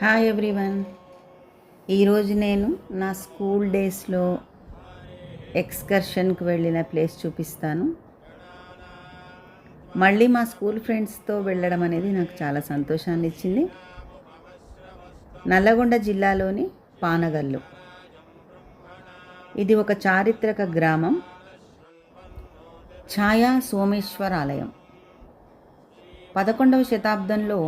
Hi everyone ఈరోజు నేను నా స్కూల్ డేస్లో ఎక్స్కర్షన్కి వెళ్ళిన ప్లేస్ చూపిస్తాను. మళ్ళీ మా స్కూల్ ఫ్రెండ్స్తో వెళ్ళడం అనేది నాకు చాలా సంతోషాన్ని ఇచ్చింది. నల్లగొండ జిల్లాలోని పానగల్లు. ఇది ఒక చారిత్రక గ్రామం. ఛాయా సోమేశ్వర ఆలయం పదకొండవ శతాబ్దంలో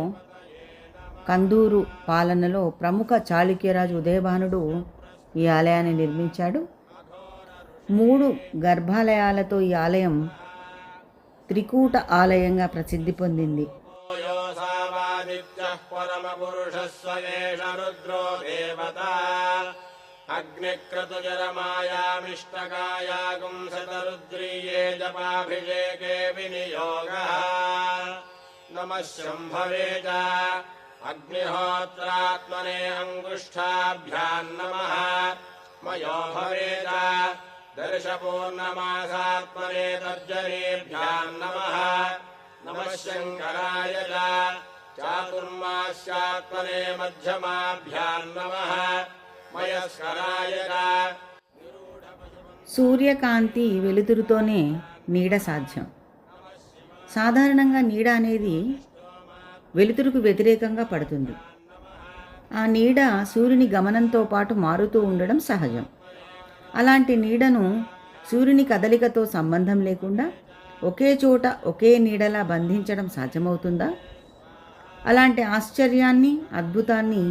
కందూరు పాలనలో ప్రముఖ చాళుక్యరాజు ఉదయభానుడు ఈ ఆలయాన్ని నిర్మించాడు. మూడు గర్భాలయాలతో ఈ ఆలయం త్రికూట ఆలయంగా ప్రసిద్ధి పొందింది. అగ్నిక్రతుజరమాయామిష్టకాయాగుంసతరుద్రీయే జపాభిషేకే వినియోగ నమ శంభవే देवता अग्निक्रतुजरमायामिष्टकायागुंसतरुद्रीये जपाभिषेके विनियोगः नमः शम्भवे च अग्निहोत्रात्मने अङ्गुष्ठाभ्याम् नमः मयो भवेद दर्शपूर्णमासात्मने तर्जनीभ्याम् नमः नमः शङ्कराय च चातुर्मास्यात्मने मध्यमाभ्याम् नमः मयस्कराय च సూర్యకాంతి వెలుతురుతోనే నీడ సాధ్యం సాధారణంగా నీడ అనేది వెలుతురుకు వ్యతిరేకంగా పడుతుంది. ఆ నీడ సూర్యుని గమనంతో పాటు మారుతూ ఉండడం సహజం. అలాంటి నీడను సూర్యుని కదలికతో సంబంధం లేకుండా ఒకే చోట ఒకే నీడలా బంధించడం సాధ్యమవుతుందా? అలాంటి ఆశ్చర్యాన్ని అద్భుతాన్ని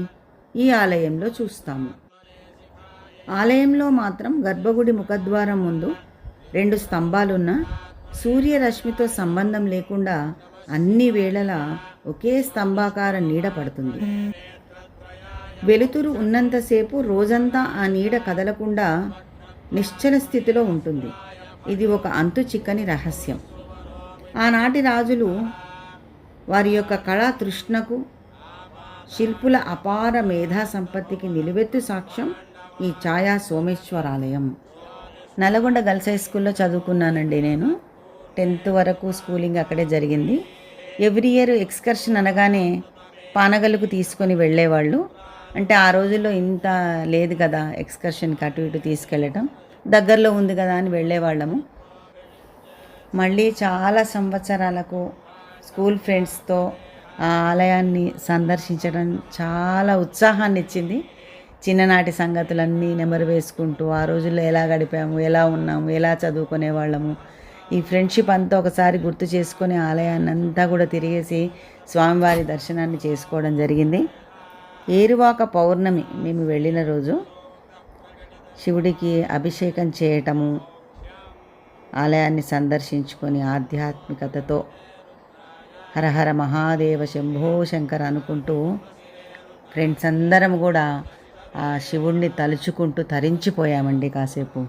ఈ ఆలయంలో చూస్తాము. ఆలయంలో మాత్రం గర్భగుడి ముఖద్వారం ముందు రెండు స్తంభాలున్న సూర్యరశ్మితో సంబంధం లేకుండా అన్ని వేళలా ఒకే స్తంభాకార నీడ పడుతుంది. వెలుతురు ఉన్నంతసేపు రోజంతా ఆ నీడ కదలకుండా నిశ్చల స్థితిలో ఉంటుంది. ఇది ఒక అంతు చిక్కని రహస్యం. ఆనాటి రాజులు వారి యొక్క కళా తృష్ణకు శిల్పుల అపార మేధా సంపత్తికి నిలువెత్తు సాక్ష్యం ఈ ఛాయా సోమేశ్వరాలయం. నల్గొండ గర్ల్స్ హై స్కూల్లో చదువుకున్నానండి నేను. టెన్త్ వరకు స్కూలింగ్ అక్కడే జరిగింది. ఎవ్రీ ఇయర్ ఎక్స్కర్షన్ అనగానే పానగల్లుకు తీసుకొని వెళ్ళేవాళ్ళు. అంటే ఆ రోజుల్లో ఇంత లేదు కదా ఎక్స్కర్షన్కి అటు ఇటు తీసుకెళ్ళటం. దగ్గరలో ఉంది కదా అని వెళ్ళేవాళ్ళము. మళ్ళీ చాలా సంవత్సరాలకు స్కూల్ ఫ్రెండ్స్తో ఆ ఆలయాన్ని సందర్శించడం చాలా ఉత్సాహాన్ని ఇచ్చింది. చిన్ననాటి సంగతులన్నీ నెమరు వేసుకుంటూ ఆ రోజుల్లో ఎలా గడిపాము ఎలా ఉన్నాము ఎలా చదువుకునే వాళ్ళము ఈ ఫ్రెండ్షిప్ అంతా ఒకసారి గుర్తు చేసుకొని ఆలయాన్ని అంతా కూడా తిరిగేసి స్వామివారి దర్శనాన్ని చేసుకోవడం జరిగింది. ఏరువాక పౌర్ణమి మేము వెళ్ళిన రోజు శివుడికి అభిషేకం చేయటము ఆలయాన్ని సందర్శించుకొని ఆధ్యాత్మికతతో హరహర మహాదేవ శంభో శంకర అనుకుంటూ ఫ్రెండ్స్ అందరం కూడా ఆ శివుణ్ణి తలుచుకుంటూ తరించిపోయామండి కాసేపు.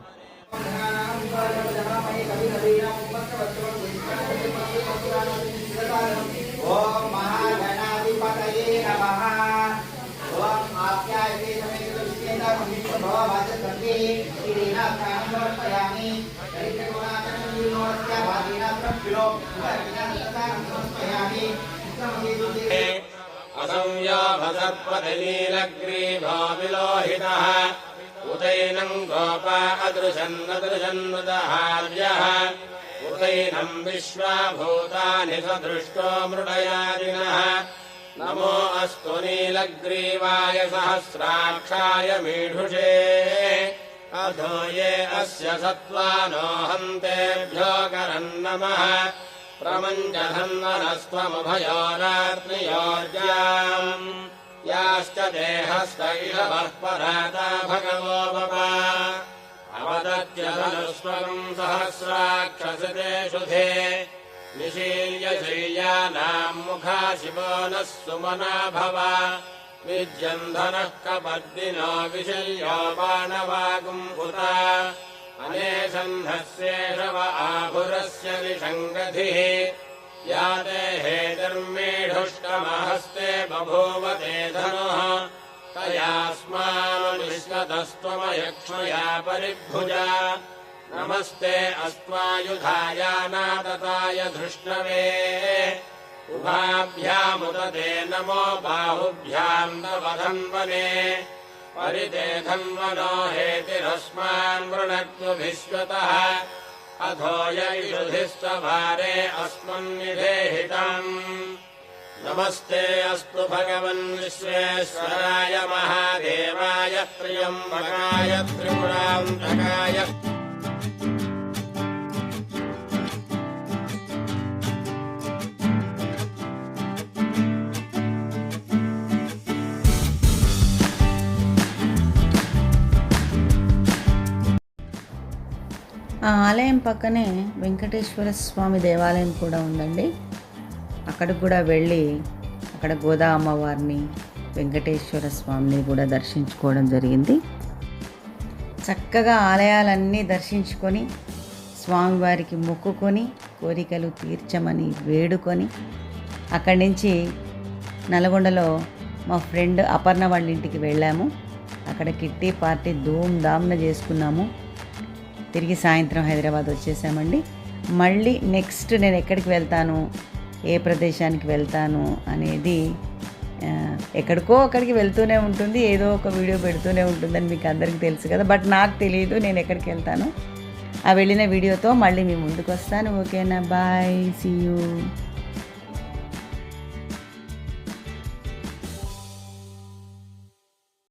असंयाभसत्पतिनीलग्रीभो विलोहितः उदैनम् गोपा अदृशन्नदृशन्नुदहार्यः उदैनम् विश्वाभूतानि सदृष्टो मृडयादिनः। नमो अस्तु नीलग्रीवाय सहस्राक्षाय मीढुषे अधो ये अस्य सत्त्वानोऽहन्तेभ्यो करम् नमः प्रमञ्जधन्वनस्त्वमुभयोरात्मयोर्जाम् याश्च देहस्तैहवः परादा भगवो बबा अवदत्यधनुष्वम् स्वम् सहस्राक्षसते सुधे निशील्यशीयानाम् मुखा शिवो नः सुमना भव। विद्यन्धनः कपद्दिनो विशल्यो बाणवागुम्भुता अनेशन्धस्येषव आभुरस्य निषङ्गधिः या ते हेतिर्मेढुष्टमहस्ते बभूव ते धनुः। तयास्मानुनिष्कतस्त्वमयक्ष्मया परिभुजा। नमस्ते अस्त्वायुधायानादताय धृष्णवे उभाभ्यामुदते नमो बाहुभ्याम् नवधन्वने परिते धन्वनो हेतिरस्मान् वृणक्तु विश्वतः। अथो यैषुधिस्वभारे अस्मन्निधेहितम् नमस्ते अस्तु भगवन् विश्वेश्वराय महादेवाय त्र्यम्बकाय त्रिपुरान्तकाय ఆ ఆలయం పక్కనే వెంకటేశ్వర స్వామి దేవాలయం కూడా ఉందండి. అక్కడికి కూడా వెళ్ళి అక్కడ గోదా అమ్మవారిని వెంకటేశ్వర స్వామిని కూడా దర్శించుకోవడం జరిగింది. చక్కగా ఆలయాలన్నీ దర్శించుకొని స్వామివారికి మొక్కుకొని కోరికలు తీర్చమని వేడుకొని అక్కడి నుంచి నల్గొండలో మా ఫ్రెండ్ అపర్ణ వాళ్ళ ఇంటికి వెళ్ళాము. అక్కడ కిట్టి పార్టీ ధూమ్ ధామ్న చేసుకున్నాము. తిరిగి సాయంత్రం హైదరాబాద్ వచ్చేసామండి. మళ్ళీ నెక్స్ట్ నేను ఎక్కడికి వెళ్తాను? ఏ ప్రదేశానికి వెళ్తాను? అనేది ఎక్కడికో అక్కడికి వెళ్తూనే ఉంటుంది. ఏదో ఒక వీడియో పెడుతూనే ఉంటుందని మీకు అందరికీ తెలుసు కదా. బట్ నాకు తెలియదు నేను ఎక్కడికి వెళ్తాను. ఆ వెళ్ళిన వీడియోతో మళ్ళీ మీ ముందుకు వస్తాను. ఓకేనా? బాయ్. See you